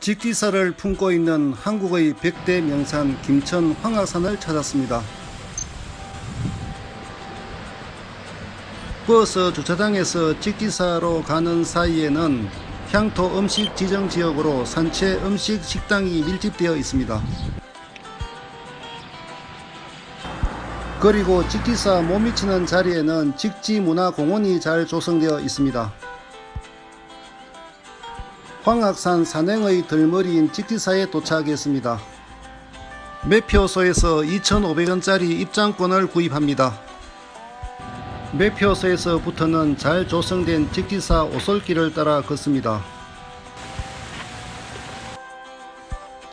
직기사를 품고 있는 한국의 백대 명산 김천 황하산을 찾았습니다. 버스 주차장에서 직기사로 가는 사이에는 향토 음식 지정 지역으로 산채 음식 식당이 밀집되어 있습니다. 그리고 직기사 못 미치는 자리에는 직지문화공원이 잘 조성되어 있습니다. 황악산 산행의 들머리인 직지사에 도착했습니다. 매표소에서 2,500원짜리 입장권을 구입합니다. 매표소에서부터는 잘 조성된 직지사 오솔길을 따라 걷습니다.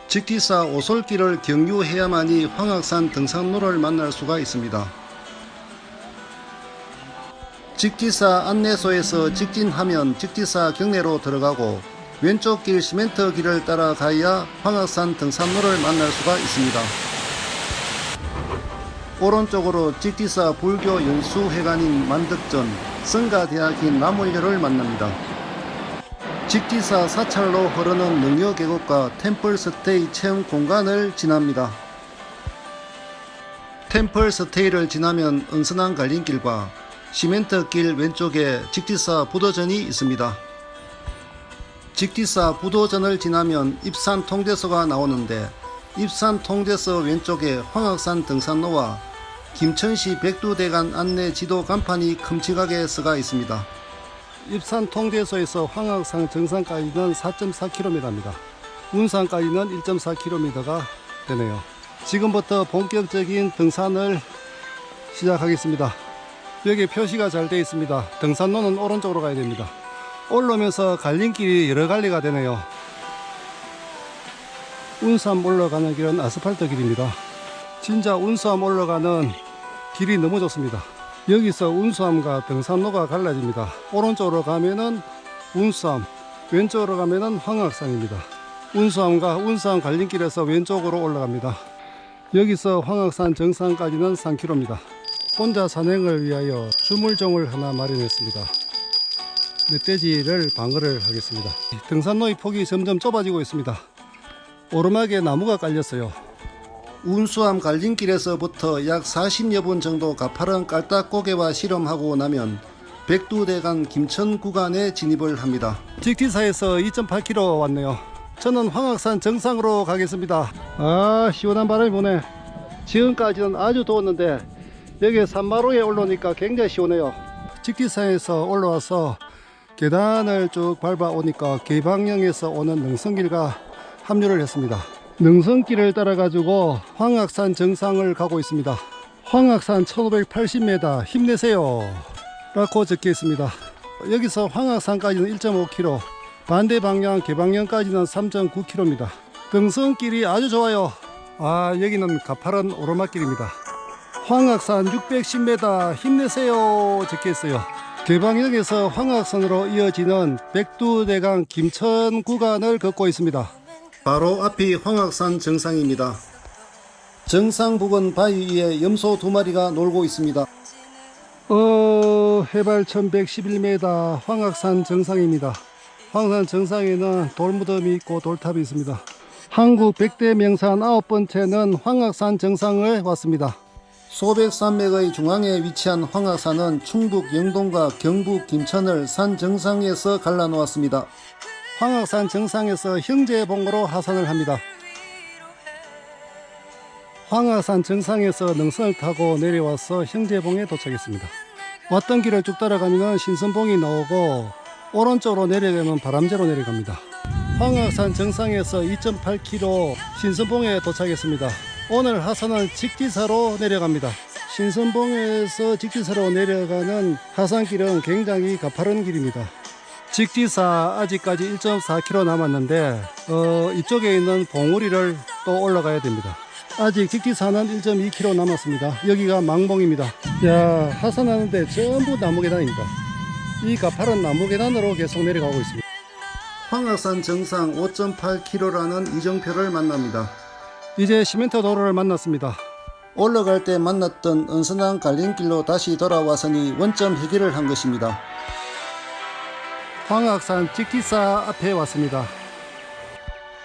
직지사 오솔길을 경유해야만이 황악산 등산로를 만날 수가 있습니다. 직지사 안내소에서 직진하면 직지사 경내로 들어가고 왼쪽 길 시멘트 길을 따라 가야 황악산 등산로를 만날 수가 있습니다. 오른쪽으로 직지사 불교 연수회관인 만덕전 성가대학인 나물려를 만납니다. 직지사 사찰로 흐르는 능여 계곡과 템플 스테이 체험 공간을 지납니다. 템플 스테이를 지나면 은선한 갈림길과 시멘트 길 왼쪽에 직지사 부도전이 있습니다. 직지사 부도전을 지나면 입산 통제소가 나오는데 입산 통제소 왼쪽에 황악산 등산로와 김천시 백두대간 안내 지도 간판이 큼직하게 서가 있습니다. 입산 통제소에서 황악산 정상까지는 4.4km입니다. 운산까지는 1.4km가 되네요. 지금부터 본격적인 등산을 시작하겠습니다. 여기 표시가 잘 되어 있습니다. 등산로는 오른쪽으로 가야 됩니다. 올라오면서 갈림길이 여러 갈래가 되네요. 운삼 올라가는 길은 아스팔트 길입니다. 진짜 운수암 올라가는 길이 너무 좋습니다. 여기서 운수암과 등산로가 갈라집니다. 오른쪽으로 가면은 운수암, 왼쪽으로 가면은 황악산입니다. 운수암과 운수암 갈림길에서 왼쪽으로 올라갑니다. 여기서 황악산 정상까지는 3km입니다. 혼자 산행을 위하여 주물종을 하나 마련했습니다. 멧돼지를 방어를 하겠습니다. 등산로의 폭이 점점 좁아지고 있습니다. 오르막에 나무가 깔렸어요. 운수암 갈림길에서부터 약 40여 분 정도 가파른 깔딱고개와 실험하고 나면 백두대간 김천 구간에 진입을 합니다. 직지사에서 2.8km 왔네요. 저는 황악산 정상으로 가겠습니다. 아 시원한 바람이 부네. 지금까지는 아주 더웠는데 여기 산마루에 올라오니까 굉장히 시원해요. 직지사에서 올라와서 계단을 쭉 밟아 오니까 개방령에서 오는 능선길과 합류를 했습니다. 능선길을 따라 가지고 황악산 정상을 가고 있습니다. 황악산 1580m 힘내세요. 라고 적혀 있습니다. 여기서 황악산까지는 1.5km, 반대 방향 개방령까지는 3.9km입니다. 등선길이 아주 좋아요. 아, 여기는 가파른 오르막길입니다. 황악산 610m 힘내세요. 적혀 있어요. 개방역에서 황악산으로 이어지는 백두대간 김천 구간을 걷고 있습니다. 바로 앞이 황악산 정상입니다. 정상 부근 바위 위에 염소 두 마리가 놀고 있습니다. 어, 해발 1111m 황악산 정상입니다. 황산 정상에는 돌무덤이 있고 돌탑이 있습니다. 한국 백대 명산 아홉 번째는 황악산 정상을 왔습니다. 소백산맥의 중앙에 위치한 황악산은 충북 영동과 경북 김천을 산 정상에서 갈라놓았습니다. 황악산 정상에서 형제봉으로 하산을 합니다. 황악산 정상에서 능선을 타고 내려와서 형제봉에 도착했습니다. 왔던 길을 쭉 따라가면 신선봉이 나오고 오른쪽으로 내려가면 바람제로 내려갑니다. 황악산 정상에서 2.8km 신선봉에 도착했습니다. 오늘 하산은 직지사로 내려갑니다. 신선봉에서 직지사로 내려가는 하산길은 굉장히 가파른 길입니다. 직지사 아직까지 1.4km 남았는데 어, 이쪽에 있는 봉우리를 또 올라가야 됩니다. 아직 직지사는 1.2km 남았습니다. 여기가 망봉입니다. 야 하산하는데 전부 나무 계단입니다. 이 가파른 나무 계단으로 계속 내려가고 있습니다. 황악산 정상 5.8km라는 이정표를 만납니다. 이제 시멘트 도로를 만났습니다. 올라갈 때 만났던 은선한 갈림길로 다시 돌아와서니 원점 해결을 한 것입니다. 황악산 직지사 앞에 왔습니다.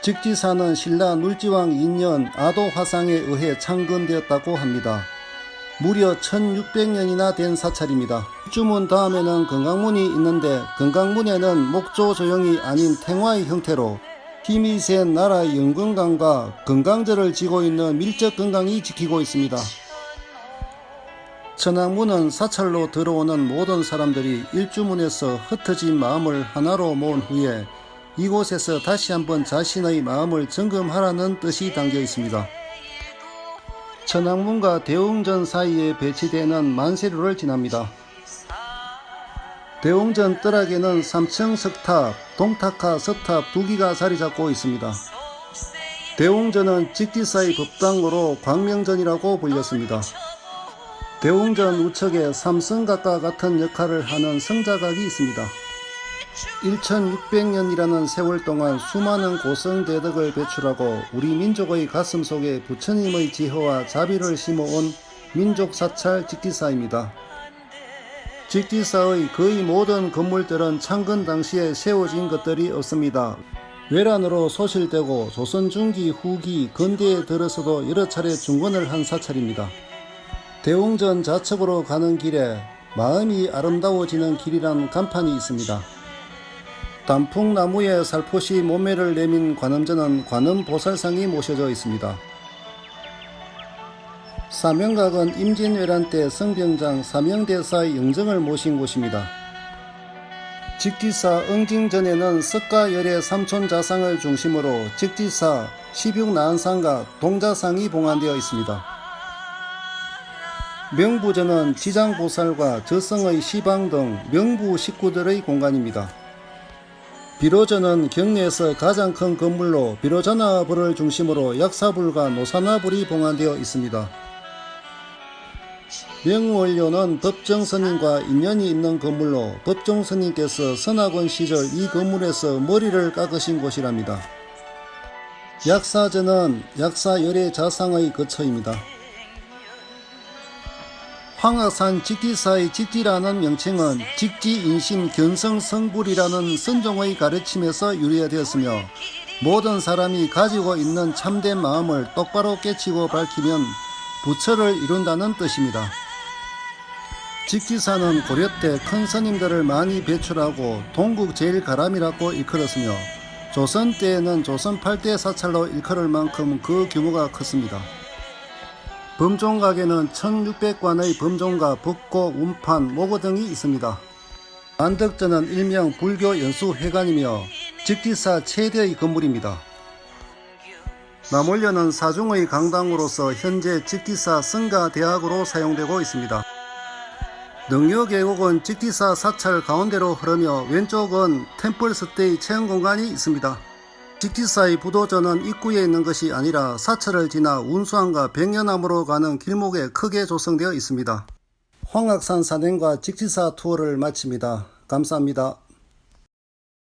직지사는 신라 눌지왕 2년 아도 화상에 의해 창건되었다고 합니다. 무려 1600년이나 된 사찰입니다. 주문 다음에는 건강문이 있는데 건강문에는 목조 조형이 아닌 탱화의 형태로 힘이 센 나라의 영건강과 건강절을 지고 있는 밀적 건강이 지키고 있습니다. 천왕문은 사찰로 들어오는 모든 사람들이 일주문에서 흩어진 마음을 하나로 모은 후에 이곳에서 다시 한번 자신의 마음을 점검하라는 뜻이 담겨 있습니다. 천왕문과 대웅전 사이에 배치되는 만세로를 지납니다. 대웅전 뜰락에는 3층 석탑, 동탁하 석탑 두 기가 자리 잡고 있습니다. 대웅전은 직지사의 법당으로 광명전이라고 불렸습니다. 대웅전 우측에 삼성각과 같은 역할을 하는 성자각이 있습니다. 1600년이라는 세월 동안 수많은 고성 대덕을 배출하고 우리 민족의 가슴 속에 부처님의 지혜와 자비를 심어온 민족 사찰 직지사입니다. 직지사의 거의 모든 건물들은 창건 당시에 세워진 것들이 없습니다. 외란으로 소실되고 조선 중기 후기 근대에 들어서도 여러 차례 중건을 한 사찰입니다. 대웅전 좌측으로 가는 길에 마음이 아름다워지는 길이란 간판이 있습니다. 단풍나무에 살포시 몸매를 내민 관음전은 관음보살상이 모셔져 있습니다. 사명각은 임진왜란 때 성병장 사명대사의 영정을 모신 곳입니다. 직지사 응징전에는 석가열의 삼촌 자상을 중심으로 직지사 십육나한상과 동자상이 봉안되어 있습니다. 명부전은 지장보살과 저성의 시방 등 명부 식구들의 공간입니다. 비로전은 경내에서 가장 큰 건물로 비로자나불을 중심으로 약사불과 노사나불이 봉안되어 있습니다. 명원료는 법정스님과 인연이 있는 건물로 법정스님께서 선학원 시절 이 건물에서 머리를 깎으신 곳이랍니다. 약사전은 약사열의 자상의 거처입니다. 황악산 직지사의 직지라는 명칭은 직지인심 견성성불이라는 선종의 가르침에서 유래되었으며 모든 사람이 가지고 있는 참된 마음을 똑바로 깨치고 밝히면 부처를 이룬다는 뜻입니다. 직지사는 고려 때 큰 스님들을 많이 배출하고 동국 제일가람이라고 일컬었으며 조선 때에는 조선 8대 사찰로 일컬을 만큼 그 규모가 컸습니다. 범종각에는 1600관의 범종가, 법고, 운판, 모고 등이 있습니다. 안덕전은 일명 불교 연수회관이며 직지사 최대의 건물입니다. 남원련은 사중의 강당으로서 현재 직지사 성가대학으로 사용되고 있습니다. 능려계곡은 직지사 사찰 가운데로 흐르며 왼쪽은 템플스테이 체험 공간이 있습니다. 직지사의 부도전은 입구에 있는 것이 아니라 사찰을 지나 운수항과 백년암으로 가는 길목에 크게 조성되어 있습니다. 황악산 산행과 직지사 투어를 마칩니다. 감사합니다.